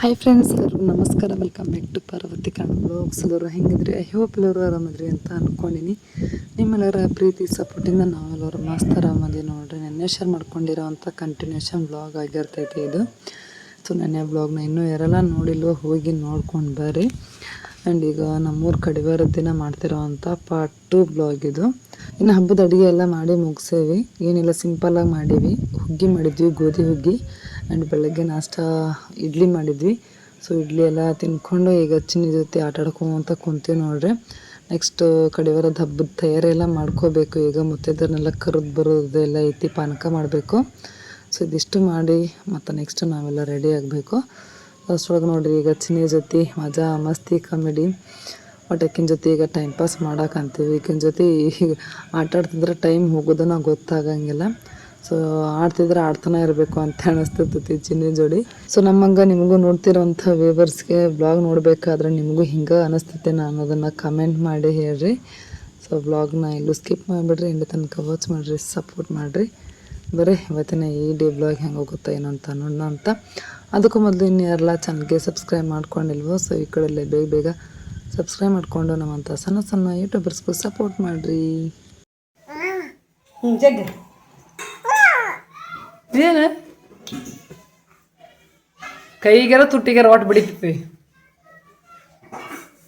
Hi friends ಎಲ್ಲರೂ ನಮಸ್ಕಾರ. Welcome back to Parvathi blogs ಎಲ್ಲರೂ ಹೆಂಗಿದ್ರಿ? ಐ ಹೋಪ್ ಎಲ್ಲರೂ ಆರಾಮದ್ರಿ ಅಂತ ಅಂದ್ಕೊಂಡಿನಿ ನಿಮ್ಮೆಲ್ಲರ ಪ್ರೀತಿ ಸಪೋರ್ಟಿಂದ ನಾವೆಲ್ಲರೂ ಮಸ್ತ್ ಆರಾಮದಿ ನೋಡ್ರಿ. ನೆನ್ನೆ ಶೇರ್ ಮಾಡ್ಕೊಂಡಿರೋ ಅಂಥ ಕಂಟಿನ್ಯೂಷನ್ ಬ್ಲಾಗ್ ಆಗಿರ್ತೈತಿ ಇದು. ಸೊ ನೆನ್ನೆ ಬ್ಲಾಗ್ನ ಇನ್ನೂ ಯಾರೆಲ್ಲ ನೋಡಿಲ್ವೋ ಹೋಗಿ ನೋಡ್ಕೊಂಡು ಬರ್ರಿ. ಆ್ಯಂಡ್ ಈಗ ನಮ್ಮೂರು ಕಡಿವಾರದ ದಿನ ಮಾಡ್ತಿರೋ ಅಂಥ ಪಾರ್ಟ್ ಟು ಬ್ಲಾಗ್ ಇದು. ಇನ್ನು ಹಬ್ಬದ ಅಡುಗೆ ಎಲ್ಲ ಮಾಡಿ ಮುಗಿಸೇವಿ. ಏನಿಲ್ಲ ಸಿಂಪಲ್ಲಾಗಿ ಮಾಡೀವಿ ಹುಗ್ಗಿ ಮಾಡಿದ್ವಿ, ಗೋಧಿ ಹುಗ್ಗಿ ಆ್ಯಂಡ್ ಬೆಳಗ್ಗೆ ನಾಷ್ಟ ಇಡ್ಲಿ ಮಾಡಿದ್ವಿ. ಸೊ ಇಡ್ಲಿ ಎಲ್ಲ ತಿನ್ಕೊಂಡು ಈಗ ಅಚ್ಚಿನ ಜೊತೆ ಆಟ ಆಡ್ಕೊಂತ ಕುಂತೀವಿ ನೋಡ್ರಿ. ನೆಕ್ಸ್ಟ್ ಕಡೆಯವರದ್ದು ಹಬ್ಬದ ತಯಾರಿ ಎಲ್ಲ ಮಾಡ್ಕೋಬೇಕು. ಈಗ ಮುತ್ತೈದರನ್ನೆಲ್ಲ ಕರೆದು ಬರೋದೆಲ್ಲ ಐತಿ, ಪಾನಕ ಮಾಡಬೇಕು. ಸೊ ಇದಿಷ್ಟು ಮಾಡಿ ಮತ್ತು ನೆಕ್ಸ್ಟ್ ನಾವೆಲ್ಲ ರೆಡಿ ಆಗಬೇಕು. ಅಷ್ಟೊಳಗೆ ನೋಡ್ರಿ ಈಗ ಚಿನ್ನಿ ಜೊತೆ ಮಜಾ, ಮಸ್ತಿ ಕಾಮಿಡಿ ಬಟ್ ಆಕಿನ ಜೊತೆ ಈಗ ಟೈಮ್ ಪಾಸ್ ಮಾಡಕ್ಕಂತೀವಿ ಈಕಿನ ಜೊತೆ ಈಗ ಆಟ ಆಡ್ತಿದ್ರೆ ಟೈಮ್ ಹೋಗೋದನ್ನ ಗೊತ್ತಾಗಂಗಿಲ್ಲ. ಸೊ ಆಡ್ತಿದ್ರೆ ಆಡ್ತಾನೆ ಇರಬೇಕು ಅಂತ ಅನಿಸ್ತೈತಿ ಚಿನ್ನಿ ಜೋಡಿ. ಸೊ ನಮ್ಮಂಗೆ ನಿಮಗೂ ನೋಡ್ತಿರೋಂಥ ವೇವರ್ಸ್ಗೆ ಬ್ಲಾಗ್ ನೋಡಬೇಕಾದ್ರೆ ನಿಮಗೂ ಹಿಂಗೆ ಅನಿಸ್ತೈತೆ ಅನ್ನೋದನ್ನು ಕಮೆಂಟ್ ಮಾಡಿ ಹೇಳ್ರಿ. ಸೊ ಬ್ಲಾಗ್ನ ಎಲ್ಲೂ ಸ್ಕಿಪ್ ಮಾಡಿಬಿಡ್ರಿ. ಇಲ್ಲಿ ತನಕ ವಾಚ್ ಮಾಡಿರಿ ಸಪೋರ್ಟ್ ಮಾಡಿರಿ. ಬರೀ ಇವತ್ತಿನ ಈ ಡೇ ಬ್ಲಾಗ್ ಹೆಂಗೆ ಹೋಗುತ್ತೆ ಏನೋ ಅಂತ ನೋಡೋಣ ಅಂತ. ಅದಕ್ಕೂ ಮೊದಲು ಇನ್ನು ಯಾರೆಲ್ಲ ಚಾನಲ್ಗೆ ಸಬ್ಸ್ಕ್ರೈಬ್ ಮಾಡ್ಕೊಂಡಿಲ್ವೋ ಸೊ ಈ ಕಡೆಯಲ್ಲೇ ಬೇಗ ಬೇಗ ಸಬ್ಸ್ಕ್ರೈಬ್ ಮಾಡಿಕೊಂಡು ನಮ್ಮಂಥ ಸಣ್ಣ ಸಣ್ಣ ಯೂಟ್ಯೂಬರ್ಸ್ಗೂ ಸಪೋರ್ಟ್ ಮಾಡಿರಿ. ಜಗ್ ಏನು? ಕೈಗಾರ ತುಟ್ಟಿಗಾರ ಒಟ್ಟು ಬಿಡಿತೀವಿ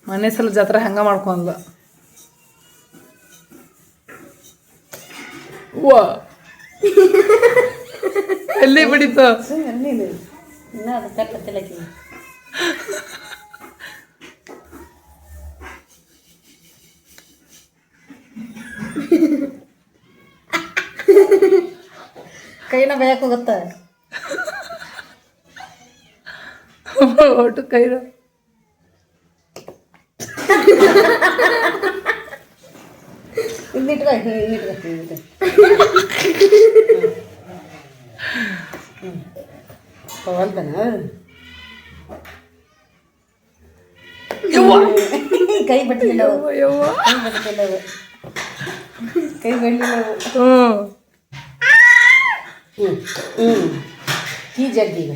ಮನೆ ಸಲ ಜಾತ್ರೆ ಹಂಗ ಮಾಡ್ಕೊಂಡ್ಲ. ವಾ. ಎಲ್ಲಿ ಬಿಡಿತು ನೀನು ಇನ್ನೂ ಅದು ಕಟ್ಟತ್ತಿಲ್ಲ ಆಕಿ. ಕೈನ ಬೇಯಕ್ಕೆ ಹೋಗುತ್ತ. ಒಟ್ಟು ಕೈ ಇಲ್ಲಿಟ್ಕೊ ಇಲ್ಲಿಟ್ಕೊ ತಗೊಳ್ತಾನ ಕೈ ಬಟ್ಟಿಲ್ಲ ಕೈ ಬಡ್ಲಿಲ್ಲ. ಹ್ಞೂ ಹ್ಞೂ ಹ್ಞೂ ಕೀ ಜಗ್ಗಿಗ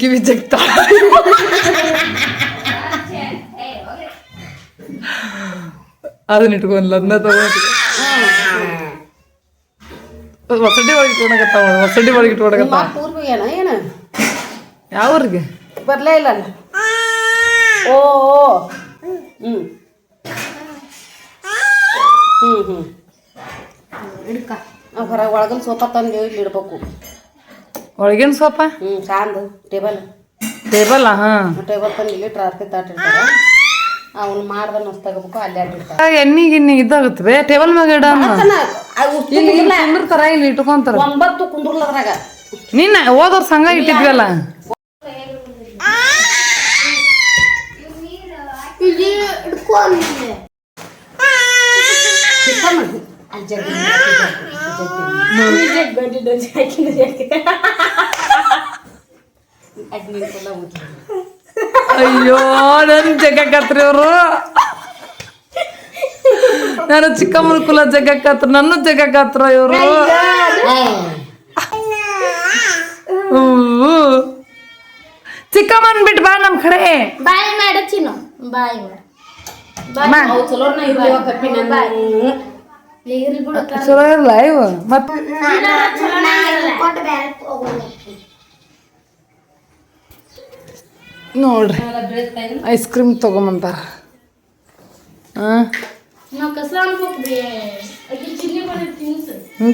ಕಿವಿ ಜಗ್ತಾ ಅದನ್ನ ಇಟ್ಕೊಂಡ್ಲ ಅದನ್ನ ತಗೊಂಡು ಹೊಸಡಿ ಒಳಗೆ ಇಟ್ಕೊಳಕತ್ತಾವ ಹೊಸಡಿ ಒಳಗೆ ಇಟ್ಕೊಳಕತ್ತಾವ ಮಾತು ಊರ್ಗೆ ಏನ ಏನ ಯಾವ್ರಿಗೆ ಬರಲೇ ಇಲ್ಲ ಅಲ್ಲ ಓ ಓ. ಹ್ಞೂ ಹ್ಞೂ ಹ್ಞೂ ಹಿಡ್ಕ ಹೊರಗೆ ಒಳಗಿನ ಸೋಫಾ ತಂದು ಇಲ್ಲಿ ಇಡ್ಬೇಕು. ಒಳಗಿನ ಸೋಪ? ಹ್ಞೂ ಕಾಂದು ಟೇಬಲ್. ಟೇಬಲ್ ಹಾಂ. ಟೇಬಲ್ ತಂದು ಇಲ್ಲಿ ಟ್ರಾಫಿಕ್ ತಾಟಿರ್ತಾರೆ ಅವನು ಮಾಡ್ದ ನಸ್ ತಗೋಬೇಕು ಅಲ್ಲೇ ಆಟಿರ್ತಾರೆ ಎಣ್ಣೆ ಗಿಣ್ಣಿ ಇದಾಗುತ್ತವೆ ಟೇಬಲ್ ಮ್ಯಾಗ ಇಡ ಇಲ್ಲಿ ಇಲ್ಲಿ ಕುಂದಿರ್ತಾರ ಇಲ್ಲಿ ಇಟ್ಕೊಂತಾರ. ಒಂಬತ್ತು ಕುಂದ್ರಲ್ಲ ಅದ್ರಾಗ. ನಿನ್ನ ಹೋದವ್ರ ಸಂಘ ಇಟ್ಟಿದ್ವಲ್ಲ. ಚಿಕ್ಕಮ್ಮ ಅಯ್ಯೋ ನನ್ ಜಗಕ್ಕತ್ರಿ ಅವರು. ನಾನು ಚಿಕ್ಕಮ್ಮನ ಕುಲ ಜಗಕ್ಕತ್ರ ನನ್ನ ಜಗಕ್ಕತ್ರ ಇವರು. ಚಿಕ್ಕಮ್ಮನ್ ಬಿಟ್ಟು ಬಾ ನಮ್ ಕಡೆ. ಬಾಯ್ ಮಾಡ ಚಿನ್ನು. ಬಾಯ್ ಮಾಡ. ಅಮ್ಮ, ಚಲೋ ಇರಲ್ಲ ಇವ? ಮತ್ ನೋಡ್ರಿ ಐಸ್ ಕ್ರೀಮ್ ತಗೊಂಬಂತಾರ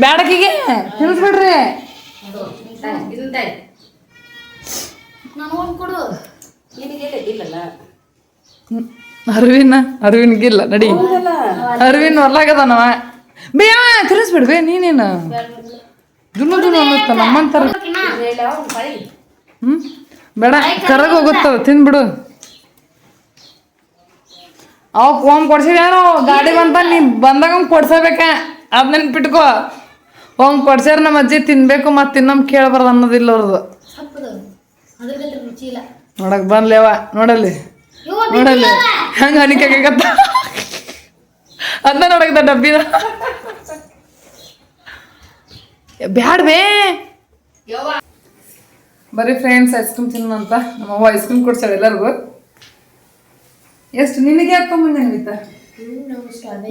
ಬ್ಯಾಡಕಿಗೆ ತಿನ್ಸ್ಬಿಡ್ರಿ. ಅರವಿನ ಅರವಿನ್ಗಿಲ್ಲ ನಡಿ. ಅರವಿನ್ ಹೊರ್ಲಾಗದಾನವ. ಬೇಯ ತಿರ್ಸ್ಬಿಡ್ಬೇ ನೀನೇನು? ದುನು ದುನು ಅನ್ನತ್ತ ನಮ್ಮಂತಾರ ಹ್ಮ್? ಬೇಡ, ಕರಗ ಹೋಗುತ್ತದ ತಿಂದ್ಬಿಡು ಅವ್ ಫೋನ್ ಕೊಡ್ಸಿದ್ಯಾರೋ ಗಾಡಿ ಬಂತ ನೀ ಬಂದಾಗ ಕೊಡ್ಸಬೇಕ. ಅದನ್ನ ನೆನ್ಪಿಟ್ಕೋ. ಹೋಮ್ ಕೊಡ್ಸ್ಯಾರ ನಮ್ಮ ಅಜ್ಜಿ, ತಿನ್ಬೇಕು ಮತ್ತೆ ತಿನ್ನಮ್ ಕೇಳಬಾರ್ದು ಅನ್ನೋದಿಲ್ಲ ಅವ್ರದ್ದು ನೋಡಕ್ ಬಂದ್ಲೇವ ನೋಡಲ್ಲಿ. ನೋಡಲ್ಲಿ. ಹಂಗ ಅನಿಕೆ ಅದನ್ನ ನೋಡಕ್ ಡಬ್ಬಿನ ಬ್ಯಾಡ್ಬೇ ಬರೀ ಫ್ರೆಂಡ್ಸ್ ಐಸ್ ಕ್ರೀಮ್ ತಿನ್ನಂತ ಅಂತ ನಮ್ಮ ಅವ್ವ ಐಸ್ ಕ್ರೀಮ್ ಕೊಡ್ಸಾಳ ಎಲ್ಲರಿಗೂ. ಎಷ್ಟು ನಿನಗೆ ಯಾಕೆ ತೊಗೊಂಬಂದೆ ನಿಮಿತ್ತ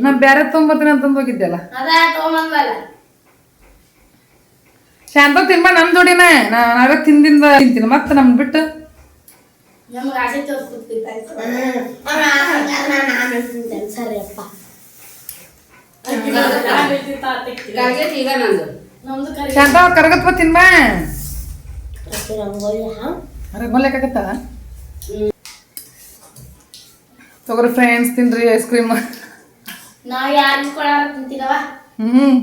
ನಾ ಬೇರೆ ತೊಗೊಂಬರ್ತೀನಿ ಅಂತಂದು ಹೋಗಿದ್ದೆಲ್ಲ ಶಾಂತ ತಿನ್ಬ ನಮ್ ಜೋಡಿನ. ನಾ ನಾವೇ ತಿಂದಿಂದ ತಿಂತೀನಿ. ಮತ್ತೆ ನಮ್ ಬಿಟ್ಟು. ಈಗ ನಂದು. ಶಾಂತ ಕರಗತ್ವ ತಿನ್ಬಾ. ರಂಗೋಲಿ ಹಾಂ? ಅರೆ ಬಲ್ಲೆಕಾಗತ್ತ ತಗೋರಿ ಫ್ರೆಂಡ್ಸ್ ತಿನ್ರಿ ಐಸ್ ಕ್ರೀಮ್ ನಾ ಯಾರಿಗೂ ಕೊಡ ತಿಂತೀನವ ಹ್ಮ್.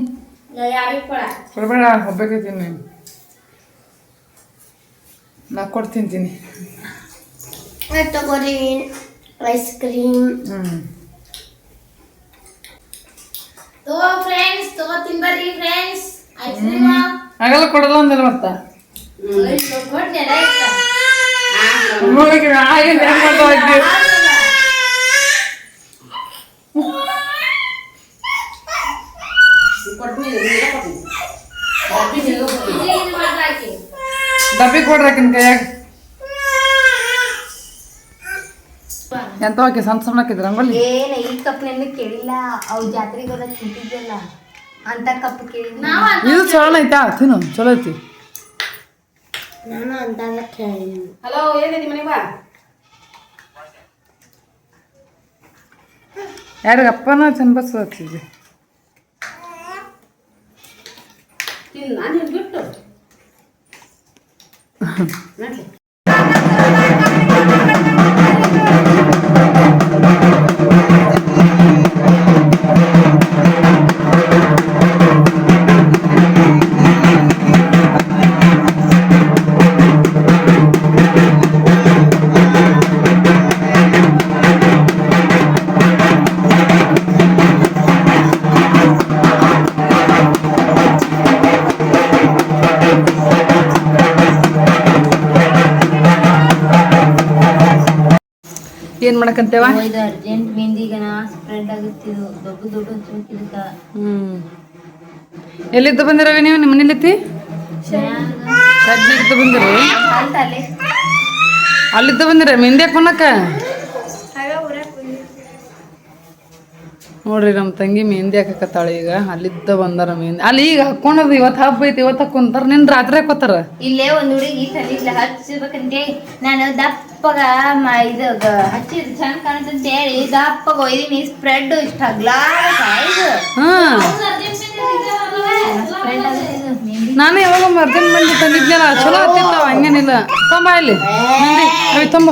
ನಾ ಯಾರಿಗೂ ಕೊಡ ಕೊಡಬೇಡ ಒಬ್ಬಕ್ಕೆ ತಿನ್ನಿ. ನಾ ಕೊಟ್ಟು ತಿಂತೀನಿ. ತಗೋರಿ ಐಸ್ ಕ್ರೀಮ್ ಹ್ಮ್. ತಗೋ ಫ್ರೆಂಡ್ಸ್ ತಗೋ ತಿನ್ಬರ್ರಿ ಫ್ರೆಂಡ್ಸ್ ಆಗಲ್ಲ ಕೊಡಲ್ಲ ಅಂದಲ್ಲ ಮತ್ತ? ಡಬ್ಬಿ ಕೊಡ್ರಿ ಕೈಯಾಗ. ಎಂತ ಸಣ್ಣ ಸಣ್ಣ ಹಾಕಿದ್ರ ರಂಗೋಲಿ ಏನ ಈ ಕಪ್ ನೆನ್ನ ಕೇಳಿಲ್ಲ ಅವ್ ಹೋದಾಗ ತಿಂತಿದ್ದಲ್ಲ ಅಂತ ಕಪ್ ಕೇಳಿದ್ನ ನಾವ್ ಇದು ಚಲೋ ಐತಾ ತಿನ್ನು ಚಲೋ ಐತಿ. ನಾನು ಅಂದಾಗ ಕೇಳಿದ್ದೀನಿ. ಹಲೋ ಏನಿದೆ ಮನೆಗೆ ಬಾ. ಯಾರಿಗೆ ಅಪ್ಪನ ಚಂದ ಹಚ್ಚಿದ್ವಿ ನಾನು ಬಿಟ್ಟು. ಏನ್ ಮಾಡಕಂತೇವ? ಇದು ಅರ್ಜೆಂಟ್ ಸ್ಪ್ರೆಡ್ ಆಗುತ್ತಿದ್ದು ದೊಡ್ಡ ದೊಡ್ಡ ಚುಕ್ಕಿದಕ್ಕ ಹ್ಮ್. ಎಲ್ಲಿದ್ದ ಬಂದಿರವಿ ನೀವು ನಿಮ್ಮ ಬಂದಿರಿ ಅಲ್ಲೇ ಅಲ್ಲಿದ್ದ ಬಂದಿರ? ಮೆಹಂದಿ ಹಾಕೊಳಕ ನೋಡ್ರಿ ನಮ್ಮ ತಂಗಿ ಮೆಹಂದಿ ಹಾಕಕತ್ತಾಳ ಈಗ. ಅಲ್ಲಿದ್ದ ಬಂದಾರ ಮೆಹಂದಿ. ಅಲ್ಲಿ ಈಗ ಹಾಕೊಂಡದ ಇವತ್ತು ಹಬ್ಬ ಐತಿ ಇವತ್ತು ಹಾಕೊಂತಾರ. ನಿನ್ ರಾತ್ರಿ ಹಾಕೋತಾರ? ಇಲ್ಲೇ ಒಂದ್ ಹುಡುಗಿ ತಂದಿದ್ಲ ಹಚ್ಚಬೇಕಂತೆ. ನಾನು ದಪ್ಪಗ ಇದು ಹಚ್ಚಿದ್ ಚಂದ ಕಾಣುತ್ತಂತ ಹೇಳಿ. ದಪ್ಪಗ ಒಯ್ದೀನಿ ಸ್ಪ್ರೆಡ್ ಇಷ್ಟ ಮೆಹಂದಿ ನಾನು ಯಾವಾಗ ಮರ್ದಿನ ಬಂದು ತಂದಿದ್ನಲ್ಲ ಚಲೋ ಹತ್ತಿರ್ತಾವ ಹಂಗೇನಿಲ್ಲ. ತೊಂಬ ಇಲ್ಲಿ. ತೊಂಬ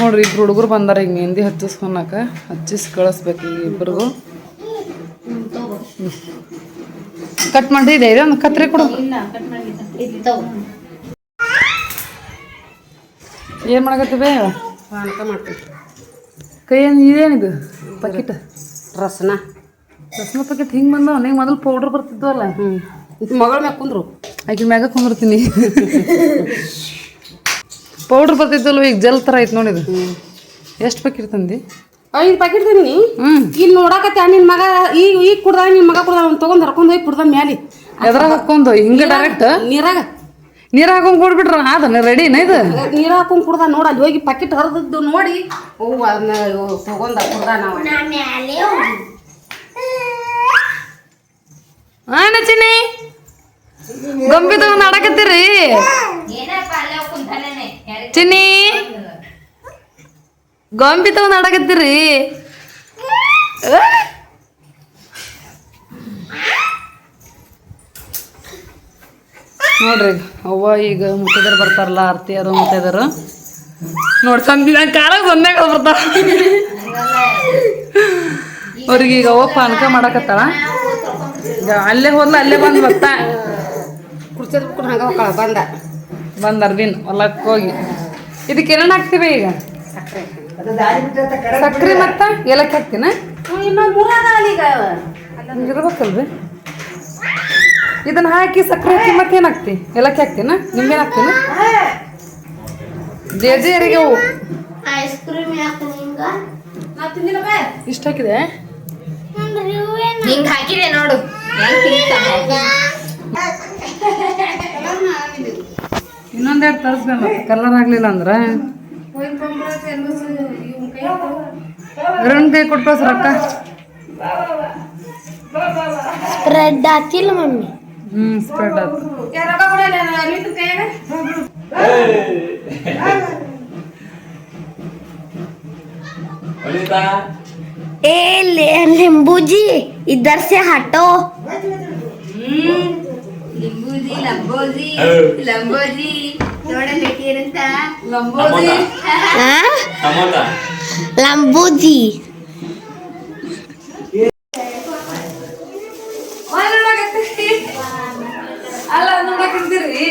ನೋಡ್ರಿ ಇಬ್ರು ಹುಡುಗರು ಬಂದಾರ ಈಗ ಮೆಹಂದಿ ಹಚ್ಚಿಸ್ಕೊಳಕ ಹಚ್ಚಿಸ್ ಕಳಿಸ್ಬೇಕು ಈಗ ಇಬ್ರಿಗೂ. ಕಟ್ ಮಾಡಿದೆ ಇದೆ ಒಂದು ಕತ್ರಿ ಕೊಡು. ಏನು ಮಾಡಕತ್ತೀವಿ ಕೈ ಇದೇನಿದು ಪಕೆಟ್ ರಸನ. ರಸನ ಪಕೆಟ್ ಹಿಂಗೆ ಬಂದವ ನೀವು ಮೊದಲು ಪೌಡ್ರ್ ಬರ್ತಿದ್ವಲ್ಲ. ಹ್ಞೂ ಮಗಳ ಮ್ಯಾಗ ಕುಂದ್ರು. ಆಕಿನ ಮ್ಯಾಗ ಕುಂದಿರ್ತೀನಿ. ಪೌಡ್ರ್ ಬರ್ತಿದ್ದಲ್ವ ಈಗ ಜಲ್ ಥರ ಐತೆ ನೋಡಿದು ಎಷ್ಟು ತಂದಿ? ಐದು ಪ್ಯಾಕೆಟ್ ತಂದಿನಿ ಹ್ಞೂ ಇಲ್ಲಿ ನೋಡಕತ್ತೆ ನಿನ್ ಮಗ ಈಗ ಈಗ ಕುಡ್ದ ನಿನ್ ಮಗ ಕುಡ್ದ ಅವ್ನು ತೊಗೊಂಡು ಹರ್ಕೊಂಡು ಹೋಗಿ ಕುಡ್ದ ಮ್ಯಾಲಿ. ಎದ್ರಾಗ ಹಾಕೊಂಡು ಹಿಂಗೆ ಡೈರೆಕ್ಟ್ ನೀರಾಗ. ನೀರು ಹಾಕೊಂಡ್ ಕೊಡ್ಬಿಟ್ರ ಅದನ್ನ ರೆಡಿನ ಇದು? ನೀರು ಹಾಕೊಂಡ್ ಕುಡ್ದ ನೋಡ ಅಲ್ಲಿ ಹೋಗಿ ಪ್ಯಾಕೆಟ್ ಹರಿದದ್ದು ನೋಡಿ. ಓ ಅದನ್ನ ತೊಗೊಂಡ ಕುಡ್ದ ನಾವು. ಹಾಂ ಚಿನ್ನಿ ಗೊಂಬಿ ತಗೊಂಡು ಆಡಕತ್ತೀರಿ ಏನಪ್ಪ ಅಲ್ಲೇ ಕುಂತಾನೆ ಚಿನ್ನಿ. ಗೊಂಬಿ ತಗೊಂಡು ಆಡಕತ್ತೀರಿ? ನೋಡ್ರಿ ಅವ್ವ ಈಗ ಮುಟ್ಟಿದ್ರು ಬರ್ತಾರಲ್ಲ ಆರ್ತಿ ಅದು ಮುತ್ತೈದರು ನೋಡಿ ಸಂದಿ ಕಾಲ ಸೊನ್ನೆಗಳು ಬರ್ತಾವ ಅವ್ರಿಗೆ ಈಗ ಅವ್ವ ಪಾನಕ ಮಾಡಕತ್ತಾಳ. ಈಗ ಅಲ್ಲೇ ಹೋದ್ಲ ಅಲ್ಲೇ ಬಂದು ಬರ್ತಾ ಕುರ್ಚದ ಹಂಗ ಬಂದ. ಬಂದ ಅರ್ವಿನ್ ಹೊಲಕ್ಕೆ ಹೋಗಿ. ಇದಕ್ಕೆ ಏನೇನು ಹಾಕ್ತೀವಿ ಈಗ? ಸಕ್ಕರೆ ಮತ್ತ ಏಲಕ್ಕಿ ಹಾಕ್ತೀನ? ಇರ್ಬೇಕಲ್ರಿ. ಇದನ್ನ ಹಾಕಿ ಸಕ್ಕರೆ ಹಾಕಿ ಮತ್ತೇನು ಹಾಕ್ತಿ? ಏಲಕ್ಕಿ ಹಾಕ್ತೀನ? ನಿಂಬೆನ ಹಾಕ್ತೀನ? ಜೇಜೇರಿಗೆ ಅವು ಇಷ್ಟ ಹಾಕಿದೆ? ಹಿಂಗ್ ಹಾಕಿದೆ ನೋಡು. ಇನ್ನೊಂದೆರಡು ತರಿಸ್ಬೇಕು ಮತ್ತೆ ಕಲರ್ ಆಗಲಿಲ್ಲ ಅಂದ್ರೆ ಎರಡು ಕೈ ಕೊಟ್ಟು ಕಳ್ಸ ರೊಕ್ಕ ಸ್ಪ್ರೆಡ್ ಆತಿಲ್ಲ ಮಮ್ಮಿ ಹ್ಞೂ ಸ್ಪ್ರೆಡ್ ಆಯ್ತು ए ले लिंबू जी इधर से हटो ಲಂಬೋಜಿ ಲಂಬೋಜಿ ಲಂಬೋಜಿ ನೋಡಲಿಕ್ಕಿರಂತ ಲಂಬೋಜಿ ಲಂಬೂಜಿ ಅಲ್ಲ ನೋಡಕ್ಕಿದ್ದೀರಿ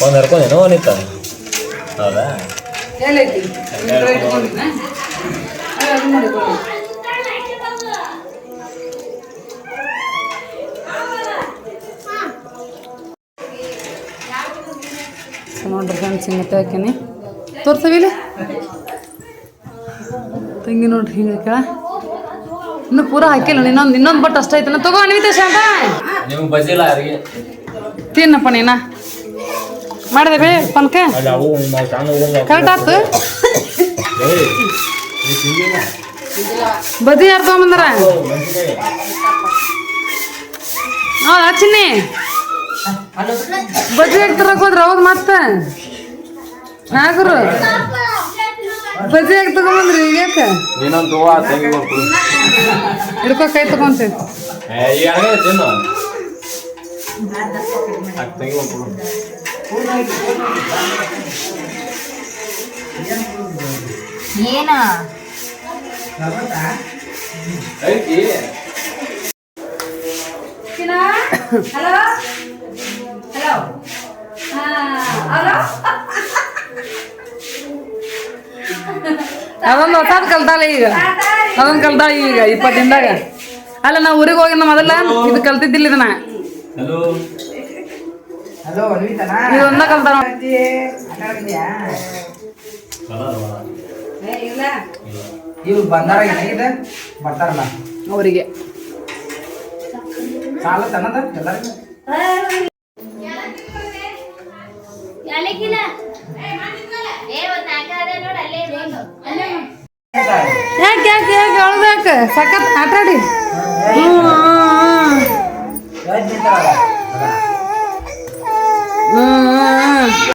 ಒಂದ್ ಹರ್ಕೊಂಡೇನೋ ಅನಿತ? ಹೌದಾ? ಎಲ್ಲೈತಿ ಅದು ಮಾಡಿಕೊಳ್ಳಿ. ನೋಡ್ರಿ ಫ್ರೆಂಡ್ಸ್ ಹಿಂಗೆ ಹಾಕಿನಿ ತೋರ್ಸವಿಲ್ಲ ತಂಗಿ ನೋಡ್ರಿ ಹಿಂಗೆ ಕೇಳ. ಇನ್ನು ಪೂರ ಹಾಕಿಲ್ಲ ಇನ್ನೊಂದು ಇನ್ನೊಂದು ಬಟ್ ಅಷ್ಟ ಐತನ ತಗೋ ಅನ್ವಿತ ಶಾಂತ. ನಿಮ್ಗೆ ಬಜಿಲ್ಲ ಯಾರಿಗೆ? ತಿನ್ನಪ್ಪ ನೀನ. ಮಾಡಿದೆ ಬೇ ಪನ್ಕ. ಅಲ್ಲಿ ಅವು ನಾವು ಸಣ್ಣ ಹುಡುಗ ಕರೆಕ್ಟ್ ಆತು ಬದಿ ಯಾರು ತಗೊಂಬಂದಾರ? ಹೌದಾ ಚಿನ್ನಿ. ಬದಿ ಯಾಕೆ ತರಕ್ ಹೋದ್ರ? ಹೌದು ಮತ್ತ. ಹಾಗ್ರು ಬದಿ ಯಾಕೆ ತಗೊಂಬಂದ್ರಿ ಈಗ ಯಾಕೆ ನೀನೊಂದು ತಗೋ ತಂಗಿ ಕೊಡು ಹಿಡ್ಕೊ ಕೈ ತಗೊಂತೀವಿ ಈ ಅಡಗೆ ತಿನ್ನು ಅಕ್ಕ ತಂಗಿ ಒಂದು ಕೊಡು ಏನ ಐತಿ ಅದೊಂದು ಹೊಸಾದ್ ಕಲ್ತಾಳ ಈಗ. ಅದೊಂದು ಕಲ್ತಾಳ ಈಗ ಇಪ್ಪತ್ತು ದಿನದಾಗ. ಅಲ್ಲ ನಾವು ಊರಿಗೆ ಹೋಗಿದ್ದ ಮೊದಲ? ಇದು ಕಲ್ತಿದ್ದಿಲ್ಲ ಇದನ್ನ? ಹಲೋ ಇದು ಒಂದ ಕಲ್ತಾನ ಇವ್ರು ಬಂದಾರ ಏನಾಗಿದೆ ಬರ್ತಾರಲ್ಲ ಅವರಿಗೆ ಸಾಲ ತನದ ಎಲ್ಲರಿಗೂ ಯಾಕೆ ಸಖತ್ ಆಟಾಡಿ ಹ್ಞೂ 嗯嗯嗯。